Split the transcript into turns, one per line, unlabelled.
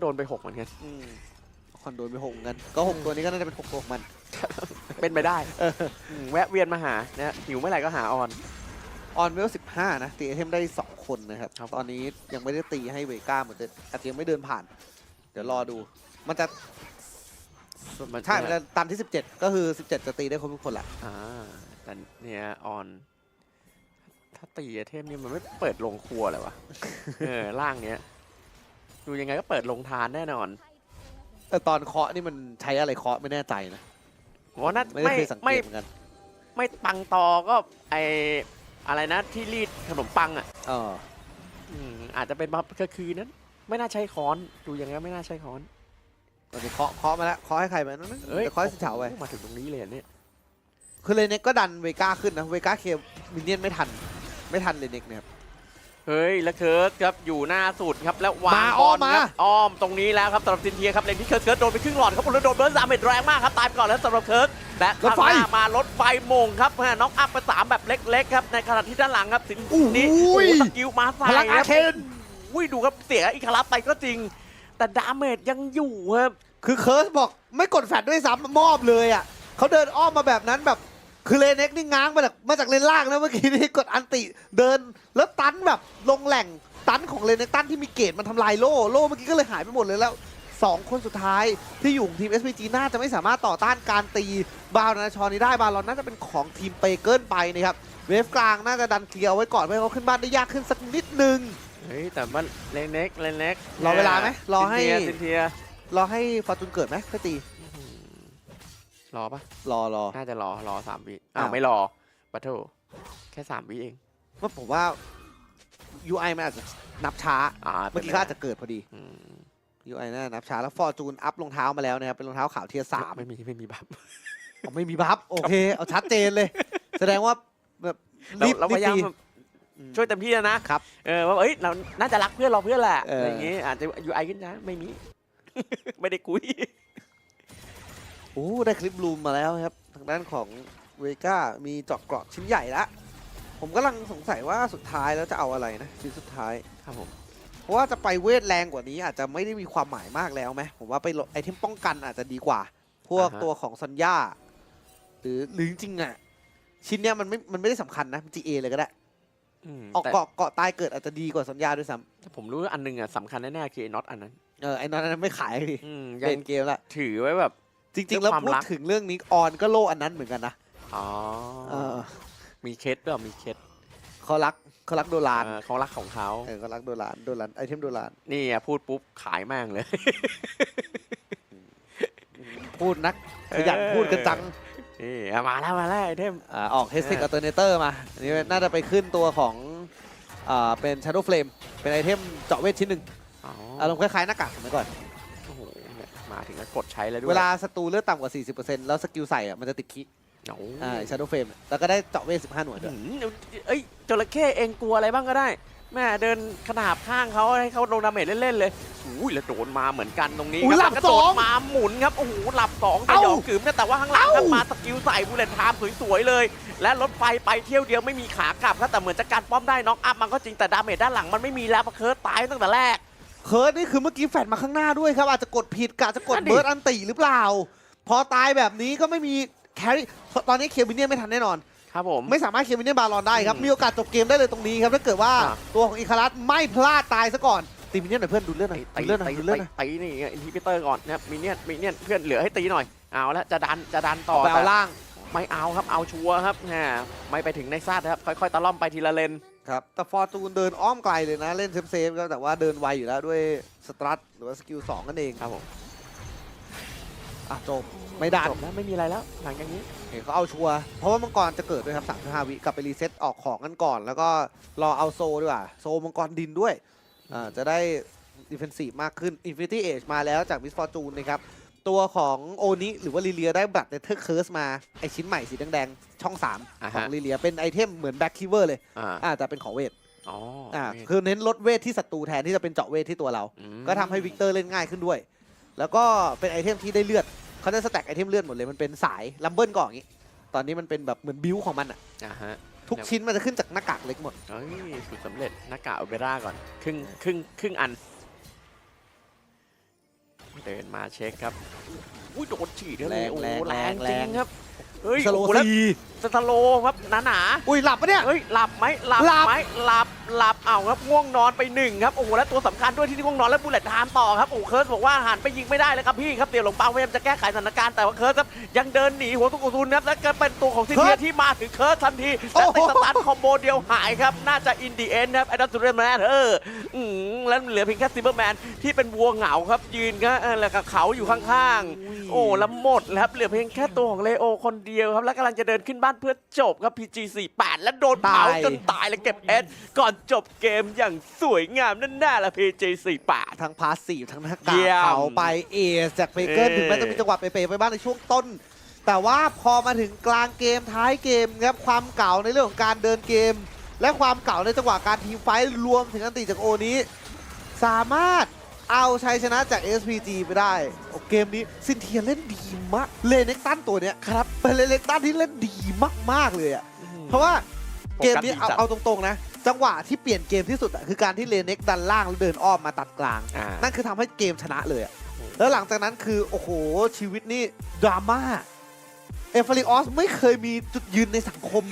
โดนไปหกเหมือนกัน
อืมคอนโดนไปหกเหมือนกัน ก็หกตัวนี้ก็น่าจะเป็นหกตัวของมัน
เป็นไปได้
เออ
มแวะเวียนมาหานะหิวเมื่อไหร่ก็หาออน
ออนเวลสิบห้านะตีไอเทมได้สองคนนะครับ
ครับ
ตอนนี้ยังไม่ได้ตีให้เวก้าเหมือนจะอาจจะยังไม่เดินผ่าน เดี๋ยวรอดู มันจะใช่มันจะตันที่ 17 ก็คือ 17 จะตีได้ครบทุกคนแหละ
อ่าแต่เนี่ยออน ถ้าตีไอเทมนี่มันไม่เปิดลงครัวเลยวะ เออล่างเนี้ย ดูยังไงก็เปิดลงทานแน่นอน
แต่ตอนเคาะนี่มันใช้อะไรเคาะไม่แน่ใจนะ
ผมว่าน่า
ไม่ได้
ไม่
เคยสังเก
ไม่
ตเหมือนกัน
ไม่ปังตอก็ไออะไรนะที่รีดขนมปังอะ
เออ
อืมอาจจะเป็นมาก็คือนั้น ไม่น่าใช้ค้อนดูยังไงก็ไม่น่าใช้ค้อน
ตอนนี้เคาะเคาะมาแล้วเคาะให้ใครมานั่น
เอ้ย
จะเคาะให้สิเฉาไป
โอ้มาถึงตรงนี้เลยเหรอเนี่ย
คือเลเน็กก็ดันเวก้าขึ้นนะเวก้าเคมินเนี่ยนไม่ทัน ไม่ทันเลเน็กนะครับ
เฮ้ยแล้วเคิร์สครับอยู่หน้าสุดครับแล้ววาง
มา
บ
อ้
อ
อ
ล
มมา
ครับอ้อมตรงนี้แล้วครับสำหรับซินเทียครับเลนที่เคิร์สเคิร์สโดนไปครึ่งหลอดครับแล้วโดนเบิร์นสามเม็ดแรงมากครับตายไปก่อนแล้วสำหรับเคิร์สและข้างหน้ามารถไฟโมงครับฮะน็อกอัพไปสามแบบเล็กๆครับในขณะที่ด้านหลังครับสินนี้โอ้โหสกิลมาใส่
พลังอา
ครับ
เคน
อุ้ยดูครับเสียอีกคารับไปก็จริง แต่ดาเมจยังอยู่ครับ
คือเคิร์สบอกไม่กดแฟดด้วยซ้ำมอบเลยอะเขาเดินอ้อมมาแบบนั้นแบบ คือเลเน็กนี่ง้างมาจากมาจากเลนล่างนะเมื่อกี้นี่กดอันติเดิน แล้วตันแบบลงแหล่งตันของเลเน็กตันที่มีเกตมันทำลายโล่โล่เมื่อกี้ก็เลยหายไปหมดเลยแล้วสองคนสุดท้ายที่อยู่ของทีม SPG น่าจะไม่สามารถต่อต้านการตีบาลนาชอนี้ได้บาลอนน่าจะเป็นของทีมเปเกิลไปนะครับเวฟกลางน่าจะดันเคลียร์เอาไว้ก่อนเพื่อให้เขาขึ้นบ้านได้ยากขึ้นสักนิดนึง
เฮ้ยแต่ว่าเลนเน็กเลนเน็ก
รอเวลาไหมรอให้
ซินเทีย
รอให้ฟอร์จูนเกิดไหมเพื่อตี
ซินเทีย รอปะ
รอรอ
น่าจะรอรอสามวิ
อ้า
อ้าววไม่รอบัตเทิลแค่สามวิเอง
ว่าผมว่า UI มันอาจจะนับช้า
อ่า
เมื่อกี้ก็อาจจะเกิดพอดี
อืม
UI น่าจะนับช้าแล้วฟอร์จูนอัพรองเท้ามาแล้วนะครับเป็นรองเท้าขาวเทียร์สาม
ไม่มีไม่มีบัฟ
อ๋อไม่มีบัฟโอเค เอาชัดเจนเลย แสดงว่าแบบ
เรา
รีบ
เราพ
รีบ
ยายาม
ตี
แบบช่วยเต็มที่แล้วนะครับ เออว่าเอ้ยเราน่าจะรักเพื่อนเราเพื่อนแหละ
เอออ
อะไรอย่างงี้อาจจะยูไอขึ้นนะไม่มี ไม่ได้คุย
โอ้ได้คลิปลูมมาแล้วครับ ทางด้านของเวก้ามีเจาะเกราะชิ้นใหญ่ละผมกำลังสงสัยว่าสุดท้ายแล้วจะเอาอะไรนะชิ้นสุดท้าย
ครับผม
เพราะว่าจะไปเวทแรงกว่านี้อาจจะไม่ได้มีความหมายมากแล้วไหมผมว่าไปโหลดไอเทมป้องกันอาจจะดีกว่า พวก
อ่าฮะ
ตัวของซันย่าหรือหรือจริงๆอะ ชิ้นเนี้ยมันไม่มันไม่ได้สำคัญนะ GA เลยก็ได้
อืม
ออก
แต่
เกาะเกาะตายเกิดอาจจะดีกว่าสัญญาด้วยซ้
แต่ผมรู้ว่าอันหนึงอะสำคัญแน่ๆคือไอ้น็อตอันนั้นำ
เออไอ้นั่นไม่ขายเลย
อืม
เป
ยัง
ลี่ยนเกมละ
ถือไว้แบบ
จริง ๆ แล้ว
ด้วยความ
พูด
รัก
ถึงเรื่องนี้ออนก็โลอันนั้นเหมือนกันนะ
อ๋อ
เออ
มีเคสด้วยมีเคส
เขารักเขารักโดลาน
เออเขารักของเขา
เออเขารักโดลานโดลานไอเทมโดลาน
นี่อะพูดปุ๊บขายแม่งเลย
พูดนักขยันพูดกันจัง
นี่อะมาแล้วมาแล้วไอเทม
อ่าออกเฮสติกอัลเทอร์เนเตอร์มาอันนี้น่าจะไปขึ้นตัวของอ่าเป็น Shadow Flame เป็นไอเทมเจาะเวทชิ้นหนึ่ง
อ๋อ
อารมณ์คล้ายๆหน้ากากสมัยก่อน
โอ้โหเนี่ยมาถึงก็กดใช้แล้วด้วย
เวลาศัตรูเลือดต่ำกว่า 40%แล้วสกิลใส่อะมันจะติดคิ
โอ้โห
อ่า Shadow Flame แล้วก็ได้เจาะเวท15 หน่วยด้วย
หืมเอ้ยจระเข้เองกลัวอะไรบ้างก็ได้ แม่เดินขนาบข้างเขาให้เขาลงดาเมจเล่นๆเลยอุ้ยแล้วโดนมาเหมือนกันตรงนี้
อุ้ย
ค
หลั
รับบแล้วก็โด
ส
น
อง
มาหมุนครับโอ้โหหลับสองแต่
เอ้าย
อมขืมนะแต่ว่าข้างหลังครับ
เอ้า
มาสกิลใส่บูเลตไทม์สวยๆเลย และรถไฟไปเที่ยวเดียวไม่มีขากลับครับแต่เหมือนจะการป้อมได้น็อกอัพมันก็จริงแต่ดาเมจด้านหลังมันไม่มีแล้วเพราะเคิร์สตายตั้งแต่แรก
เคิร์ดนี่คือเมื่อกี้แฟดมาข้างหน้าด้วยครับ อาจจะกดผิดกะจะกด
นั่นดิ
เบิร์ดอันติหรือเปล่า พอตายแบบนี้ก็ไม่มีแครี่ตอนนี้เคลียร์วินเนียนไม่ทันแน่นอน
ครับผม
ไม่สามารถเคลียร์วินเนียนบาลอนได้ครับ
อืม
มีโอกาสจบเกมได้เลยตรงนี้ครับถ้าเกิดว่า
อะ
ตัวของอิคารัสไม่พลาดตายซะก่อนตีวินเนียนหน่อยเพื่อนดูเลือดหน่อย
ตี
ดูเลือดหน่อย
ตี
ดูเลือดหน่อย
ตีนี่อินทิพิเตอร์ก่อนนะครับมิเนียนมิเนียนเพื่อนเหลือให้ตีหน่อยเอาละจะดันจะดันต่
ต่
อ
อไปเอา
แต่
ล่าง
ไม่เอาครับเอาชัวร์ครับแหมไม่ไปถึงในซาดครับค่อยๆตะล่อมไปทีละเลน
ครับแต่ฟอร์จูนเดินอ้อมไกลเลยนะ เล่นเซฟเซฟๆก็แต่ว่าเดินไวอยู่แล้วด้วยสตรัทหรือว่าสกิลสองนั่นเอง
ครับผม
อะจบไม่ดัน
จบแล้วไม่มีอะไรแล้วหลังจากนี้
เห็นเขาเอาชัวร์เพราะว่ามังกรจะเกิดด้วยครับ3ามห้าวิกลับไปรีเซ็ตออกของกันก่อน แล้วก็รอเอาโซด้วยว่ะโซมังกรดินด้วยอ่าจะได้ดิเฟนซีฟมากขึ้น Infinity Age มาแล้วจาก Miss Fortune นะครับ ตัวของโอนิหรือว่าลิเลียได้บัตรเนเธอร์เคิร์สมา ไอชิ้นใหม่สีแดงๆ ช่อง
อ่า
3ขอ
ฮะ
งลิเลียเป็นไอเทมเหมือนแบ็คคิเวอร์เลย
อ่า
อ่าแต่เป็นของเวท
อ๋อ
อ่า
โอเค
คือเน้นลดเวทที่ศัตรูแทนที่จะเป็นเจาะเวทที่ตัวเรา
ม
ก็ทำให้วิกเตอร์เล่นง่ายขึ้นด้วย แล้วก็เป็นไอเทมที่ได้เลือดเขาจะสแต็กไอเทมเลือดหมดเลยมันเป็นสายลัมเบิลก่อนอย่างงี้ ตอนนี้มันเป็นแบบเหมือนบิวของมันอะ
อ่าฮะ
ทุกชิ้นมันจะขึ้นจากหน้ากากเล็กหมด
เฮ้ยสุดสำเร็จหน้ากากโอเปร่าก่อน ครึ่งครึ่งครึ่งอัน เดินมาเช็คครับ อุ้ยโดนฉีด
แรง
โอ้โห
แรง
แรง
แรง
จริงครับ เฮ้ย
สโล
โอ้โหแล้ว
ซี
สโลครับหนาหนา
อุ้ยหลับปะเนี่ย
ๆเฮ้ยหลับไหมหลับ
หลับ
ไหมหลับ หลับเอาครับง่วงนอนไปหนึ่งครับโอ้โหแล้วตัวสำคัญด้วยที่ง่วงนอนแล้วบูเลตไทม์ต่อครับโอ้โหเคิร์สบอกว่าหันไปยิงไม่ได้เลยครับพี่ครับเดี๋ยวหลงเปาพยายามจะแก้ไขสถานการณ์แต่ว่าเคิร์สครับยังเดินหนีหัวตุกตุนครับแล้วก็เป็นตัวของซินเนียที่มาถึงเคิร์สทันทีแต่ติดสตาร์ทคอมโบเดียวหายครับน่าจะอินดีเอ็นครับไอ้ดัสเรนแมนเอออืมแล้วเหลือเพียงแค่ซิมเบอร์แมนที่เป็นวัวเหงาครับยืนก็เออแล้วก็เขาอยู่ข้างๆ โอ้แล้วหมดแล้วครับเหลือเพียงแค่ตัวของเลโอคนเดียวครับแล้วกำลังจะเดินขึ้นบ้านเพื่อจบครับ PG 48 แล้วโดนเผา
ตาย
จนตายแล้วเก็บเอสก่อนจบเกมอย่างสวยงามนั่นน่าละ PG 48
ทั้งพาสซีฟทั้งหน้ากา
เยี่ยม
เขาไปเอสจากเฟเกอร์
เออ
ถึงแม้จะมีจังหวะเป๋ๆไปบ้างในช่วงต้น แต่ว่าพอมาถึงกลางเกมท้ายเกมครับความเก่าในเรื่องของการเดินเกม และความเก่าในจังหวะการทีมไฟท์รวมถึงอันติจากโอนี้ สามารถเอาชัยชนะจาก SPG ไปได้โอ้เกมนี้ซินเทียเล่นดีมากเลเน็กตันตัวเนี้ยครับเป็นเลเน็กตันที่เล่นดีมากๆเลยอะเพราะว่าเกมนี้เอาเอาตรงๆนะ จังหวะที่เปลี่ยนเกมที่สุดอะคือการที่เลเน็กดันล่างแล้วเดินอ้อมมาตัดกลาง
อ่า
นั่นคือทำให้เกมชนะเลยอะแล้วหลังจากนั้นคือ โอ้โห ชีวิตนี่ดราม่า เอฟริออสไม่เคยมีจุดยืนในสังคม